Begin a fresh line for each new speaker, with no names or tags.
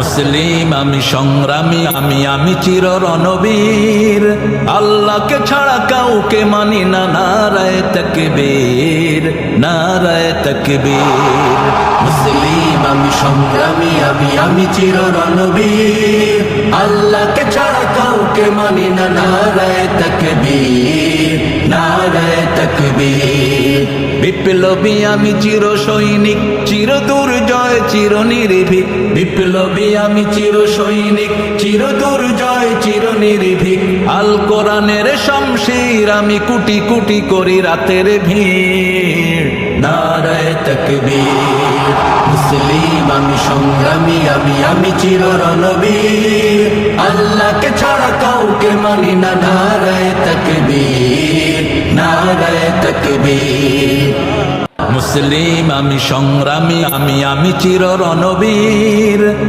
মুসলিম, আমি সংগ্রামী, আমি আমি চির রণবীর আল্লাহকে ছাড়া কাউকে মানি না, নারায় তকবীর, নারায় তাকে তকবীর।
মুসলিম, আমি সংগ্রামী, আমি আমি চির রণবীর আল্লাহকে ছাড়া কাউকে মানি না, নারায় তকবীর নারায় তকবীর।
বিপ্লবী আমি চির সৈনিক, চির দুর্জয়, চির নির্ভীক। বিপ্লবী আমি চির সৈনিক, চির দুর্জয়, চির নির্ভীক। আল কোরআনের শমশির আমি কুটি কুটি করি রাতের ভিড়।
নারায় তকবীর, মুসলিম আমি সংগ্রামী, আমি আমি চির রণবীর। আল্লাহকে ছাড়া কাউকে মানি না নারায়
মুসলিম আমি সংগ্রামী আমি আমি চির রণবীর